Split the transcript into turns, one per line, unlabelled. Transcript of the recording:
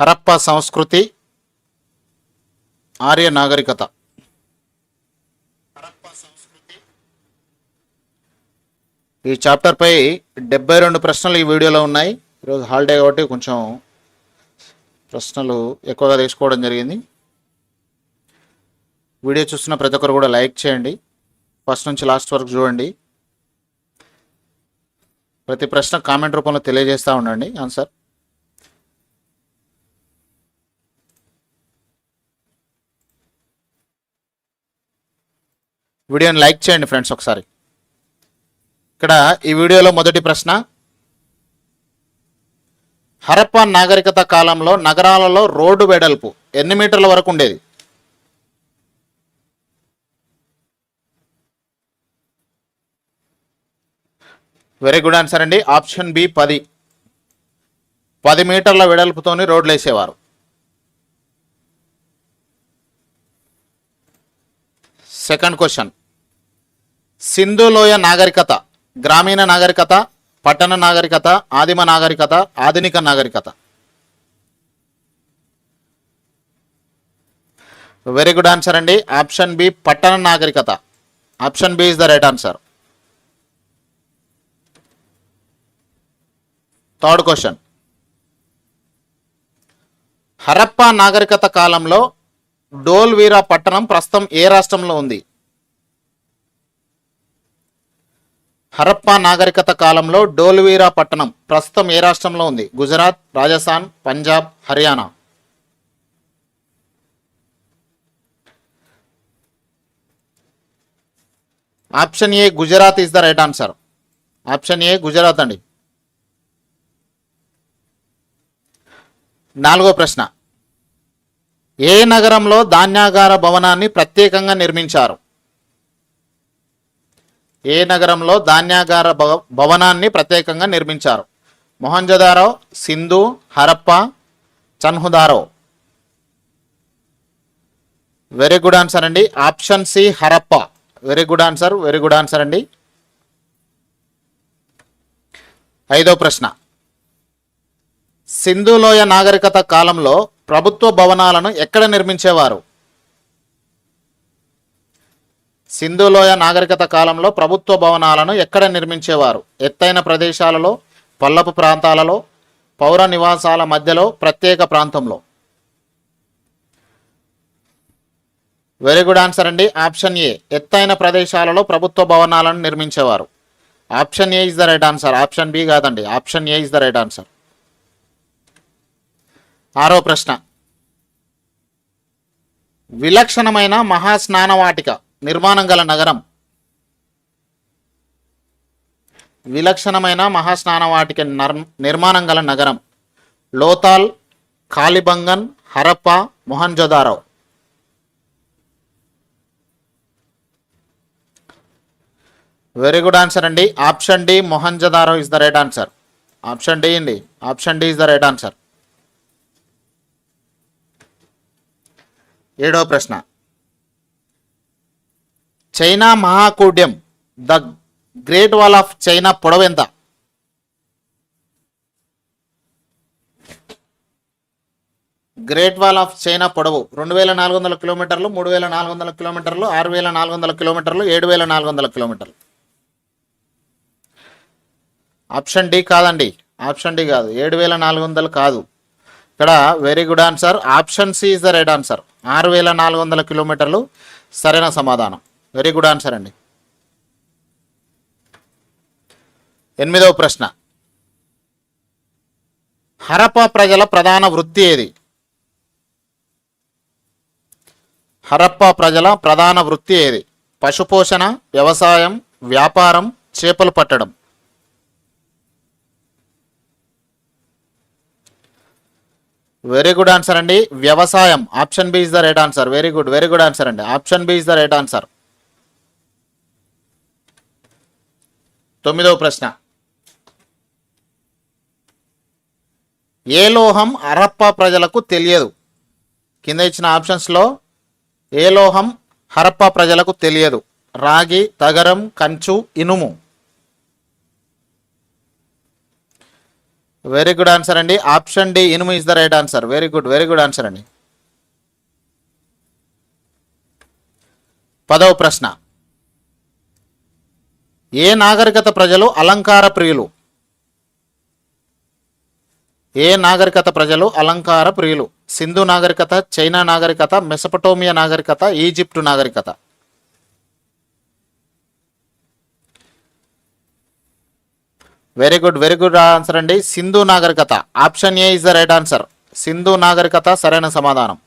హరప్ప సంస్కృతి ఆర్య నాగరికత. ఈ చాప్టర్పై డెబ్బై రెండు ప్రశ్నలు ఈ వీడియోలో ఉన్నాయి. ఈరోజు హాలిడే కాబట్టి కొంచెం ప్రశ్నలు ఎక్కువగా తీసుకోవడం జరిగింది. వీడియో చూస్తున్న ప్రతి ఒక్కరు కూడా లైక్ చేయండి. ఫస్ట్ నుంచి లాస్ట్ వరకు చూడండి. ప్రతి ప్రశ్న కామెంట్ రూపంలో తెలియజేస్తూ ఉండండి. ఆన్సర్. వీడియోని లైక్ చేయండి ఫ్రెండ్స్ ఒకసారి. ఇక్కడ ఈ వీడియోలో మొదటి ప్రశ్న. హరప్ప నాగరికత కాలంలో నగరాలలో రోడ్డు వెడల్పు ఎన్ని మీటర్ల వరకు ఉండేది? వెరీ గుడ్ ఆన్సర్ అండి. ఆప్షన్ బి పది. పది మీటర్ల వెడల్పుతోని రోడ్లు వేసేవారు. సెకండ్ క్వశ్చన్ సింధులోయ నాగరికత గ్రామీణ నాగరికత పట్టణ నాగరికత ఆదిమ నాగరికత ఆధునిక నాగరికత. వెరీ గుడ్ ఆన్సర్ అండి. ఆప్షన్ బి పట్టణ నాగరికత. Option B is the right answer third question Harappa నాగరికత కాలంలో డోల్వీరా పట్టణం ప్రస్తుతం ఏ రాష్ట్రంలో ఉంది? హరప్పా నాగరికత కాలంలో డోల్వీరా పట్టణం ప్రస్తుతం ఏ రాష్ట్రంలో ఉంది? Gujarat Rajasthan Punjab Haryana. Option A Gujarat is the right answer. Option A Gujarat అండి. నాలుగో ప్రశ్న. ఏ నగరంలో ధాన్యాగార భవనాన్ని ప్రత్యేకంగా నిర్మించారు? ఏ నగరంలో ధాన్యాగార భవ- భవనాన్ని ప్రత్యేకంగా నిర్మించారు? Mohenjodaro Sindhu Harappa Chanhudaro very good answer అండి. Option C Harappa. Very good answer very good answer అండి. ఐదో ప్రశ్న. సింధులోయ నాగరికత కాలంలో ప్రభుత్వ భవనాలను ఎక్కడ నిర్మించేవారు? సింధులోయ నాగరికత కాలంలో ప్రభుత్వ భవనాలను ఎక్కడ నిర్మించేవారు? ఎత్తైన ప్రదేశాలలో పల్లపు ప్రాంతాలలో పౌర నివాసాల మధ్యలో ప్రత్యేక ప్రాంతంలో? వెరీ గుడ్ ఆన్సర్ అండి. ఆప్షన్ ఏ ఎత్తైన ప్రదేశాలలో ప్రభుత్వ భవనాలను నిర్మించేవారు. Option A is the right answer option B కాదండి. Option A is the right answer ఆరో ప్రశ్న. విలక్షణమైన మహాస్నానవాటిక. నిర్మాణం గల నగరం. విలక్షణమైన మహాస్నానవాటిక నర్- నిర్మాణం గల నగరం. Lothal Kalibangan Harappa Mohenjodaro very good answer అండి. Option D Mohenjodaro is the right answer option D అండి. Option D is the right answer ఏడో ప్రశ్న. China మహాకూడ్యం. The great wall of China పొడవెంత great wall of China పొడవు రెండు వేల నాలుగు వందల కిలోమీటర్లు మూడు వేల నాలుగు వందల కిలోమీటర్లు ఆరు వేల నాలుగు వందల కిలోమీటర్లు ఏడు వేల నాలుగు వందల కిలోమీటర్లు. ఆప్షన్ డి కాదండి. ఆప్షన్ డి కాదు. ఏడు వేల నాలుగు వందలు కాదు. ఇక్కడ very good answer. Option C is the right answer. ఆరు వేల నాలుగు వందల కిలోమీటర్లు. సరైన సమాధానం. వెరీ గుడ్ ఆన్సర్ అండి. ఎనిమిదవ ప్రశ్న. హరప్పా ప్రజల ప్రధాన వృత్తి ఏది? హరప్పా ప్రజల ప్రధాన వృత్తి ఏది? పశుపోషణ వ్యవసాయం వ్యాపారం చేపలు పట్టడం. వెరీ గుడ్ ఆన్సర్ అండి. వ్యవసాయం option B is the right answer. Very good very good answer అండి. Option B is the right answer. తొమ్మిదవ ప్రశ్న. ఏ లోహం హరప్ప ప్రజలకు తెలియదు? కింద ఇచ్చిన ఆప్షన్స్లో ఏ లోహం హరప్ప ప్రజలకు తెలియదు? రాగి తగరం కంచు ఇనుము. వెరీ గుడ్ ఆన్సర్ అండి. ఆప్షన్ డి ఇనుము is the right answer very good very good answer అండి. పదవ ప్రశ్న. ఏ నాగరికత ప్రజలు అలంకార ప్రియులు? ఏ నాగరికత ప్రజలు అలంకార ప్రియులు? సింధు నాగరికత చైనా నాగరికత మెసపటోమియా నాగరికత ఈజిప్టు నాగరికత? Very good very good answer అండి. సింధు నాగరికత. Option A is the right answer Sindhu నాగరికత సరైన సమాధానం.